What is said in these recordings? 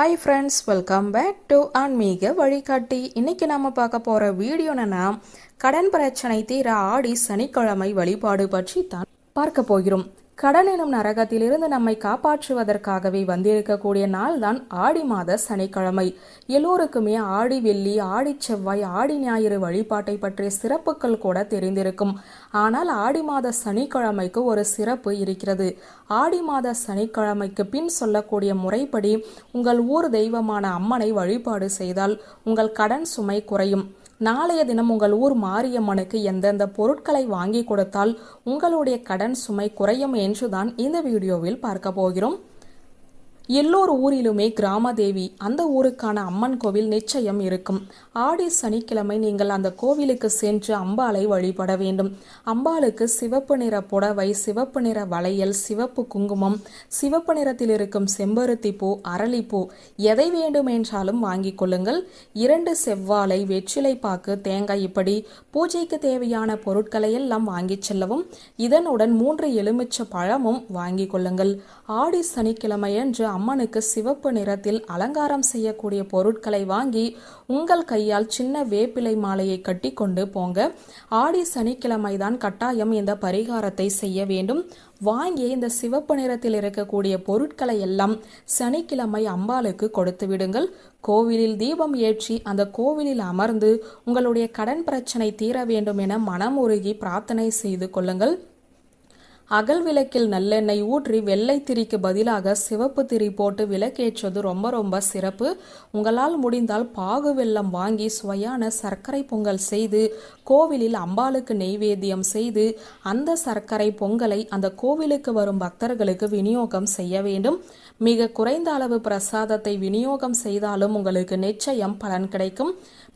Hi friends welcome back to ஆன்மீக வழிகாட்டி இன்னைக்கு நாம பார்க்க போற வீடியோ என்னன்னா கடன் பிரச்சனை தீர ஆடி சனிக்கிழமை வழிபாடு பற்றி தான் பார்க்க போகிறோம். கடன் எனும் நரகத்திலிருந்து நம்மை காப்பாற்றுவதற்காகவே வந்திருக்கக்கூடிய நாள் தான் ஆடி மாத சனிக்கிழமை. எல்லோருக்குமே ஆடி வெள்ளி ஆடி செவ்வாய் ஆடி ஞாயிறு வழிபாட்டை பற்றிய சிறப்புகள் கூட தெரிந்திருக்கும். ஆனால் ஆடி மாத சனிக்கிழமைக்கு ஒரு சிறப்பு இருக்கிறது. ஆடி மாத சனிக்கிழமைக்கு பின் சொல்லக்கூடிய முறைப்படி உங்கள் ஊர் தெய்வமான அம்மனை வழிபாடு செய்தால் உங்கள் கடன் சுமை குறையும். நாளைய தினம் உங்கள் ஊர் மாரியம்மனுக்கு எந்தெந்த பொருட்களை வாங்கி கொடுத்தால் உங்களுடைய கடன் சுமை குறையும் என்றுதான் இந்த வீடியோவில் பார்க்க போகிறோம். எல்லோர் ஊரிலுமே கிராமதேவி அந்த ஊருக்கான அம்மன் கோவில் நிச்சயம் இருக்கும். ஆடி சனிக்கிழமை நீங்கள் அந்த கோவிலுக்கு சென்று அம்பாளை வழிபட வேண்டும். அம்பாளுக்கு சிவப்பு நிற புடவை சிவப்பு நிற வளையல் சிவப்பு குங்குமம் சிவப்பு நிறத்தில் இருக்கும் செம்பருத்தி பூ அரளிப்பூ எதை வேண்டுமென்றாலும் வாங்கிக் கொள்ளுங்கள். இரண்டு செவ்வாழை வெற்றிலை பாக்கு தேங்காய் இப்படி பூஜைக்கு தேவையான பொருட்களை எல்லாம் வாங்கிச் செல்லவும் இதனுடன் மூன்று எலுமிச்ச பழமும் வாங்கிக் கொள்ளுங்கள். ஆடி சனிக்கிழமையன்று அம்மனுக்கு சிவப்பு நிறத்தில் அலங்காரம் செய்யக்கூடிய பொருட்களை வாங்கி உங்கள் கையால் சின்ன வேப்பிலை மாலையை கட்டி கொண்டு போங்க. ஆடி சனிக்கிழமை தான் கட்டாயம் இந்த பரிகாரத்தை செய்ய வேண்டும். வாங்கி இந்த சிவப்பு நிறத்தில் இருக்கக்கூடிய பொருட்களை எல்லாம் சனிக்கிழமை அம்பாளுக்கு கொடுத்து விடுங்கள். கோவிலில் தீபம் ஏற்றி அந்த கோவிலில் அமர்ந்து உங்களுடைய கடன் பிரச்சனை தீர வேண்டும் என மனமுருகி பிரார்த்தனை செய்து கொள்ளுங்கள். அகல் விளக்கில் நல்லெண்ணெய் ஊற்றி வெள்ளை திரிக்கு பதிலாக சிவப்பு திரி போட்டு விளக்கேற்றது ரொம்ப ரொம்ப சிறப்பு. உங்களால் முடிந்தால் பாகு வெள்ளம் வாங்கி சுவையான சர்க்கரை பொங்கல் செய்து கோவிலில் அம்பாளுக்கு நெய்வேத்தியம் செய்து அந்த சர்க்கரை பொங்கலை அந்த கோவிலுக்கு வரும் பக்தர்களுக்கு விநியோகம் செய்ய வேண்டும். மிக குறைந்த அளவு பிரசாதத்தை விநியோகம் செய்தாலும் உங்களுக்கு நிச்சயம் பலன் கிடைக்கும்.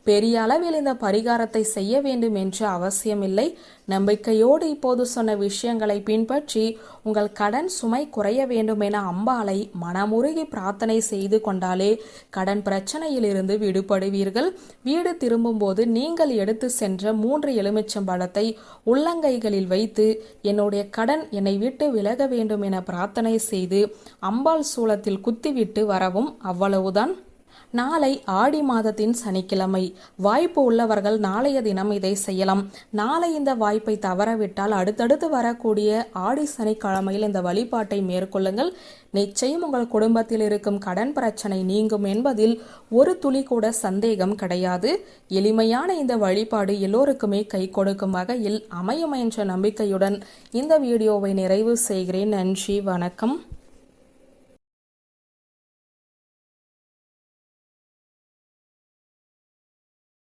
பெரிய அளவில் இந்த பரிகாரத்தை செய்ய வேண்டும் என்று அவசியமில்லை நம்பிக்கையோடு இப்போது சொன்ன விஷயங்களை பின்பற்றி உங்கள் கடன் சுமை குறைய வேண்டும் என அம்பாளை மனமுருகி பிரார்த்தனை செய்து கொண்டாலே கடன் பிரச்சனையிலிருந்து விடுபடுவீர்கள். வீடு திரும்பும்போது நீங்கள் எடுத்து சென்ற மூன்று எலுமிச்சம்பழத்தை உள்ளங்கைகளில் வைத்து என்னுடைய கடன் என்னை விட்டு விலக வேண்டும் என பிரார்த்தனை செய்து அம்பாள் சூளத்தில் குத்திவிட்டு வரவும் அவ்வளவுதான். நாளை ஆடி மாதத்தின் சனிக்கிழமை. வாய்ப்பு உள்ளவர்கள் நாளைய தினம் இதை செய்யலாம். நாளை இந்த வாய்ப்பை தவறவிட்டால் அடுத்தடுத்து வரக்கூடிய ஆடி சனிக்கிழமையில் இந்த வழிபாட்டை மேற்கொள்ளுங்கள். நிச்சயம் உங்கள் குடும்பத்தில் இருக்கும் கடன் பிரச்சனை நீங்கும் என்பதில் ஒரு துளி கூட சந்தேகம் கிடையாது. எளிமையான இந்த வழிபாடு எல்லோருக்குமே கை கொடுக்கும் வகையில் அமையும் என்ற நம்பிக்கையுடன் இந்த வீடியோவை நிறைவு செய்கிறேன். நன்றி வணக்கம்.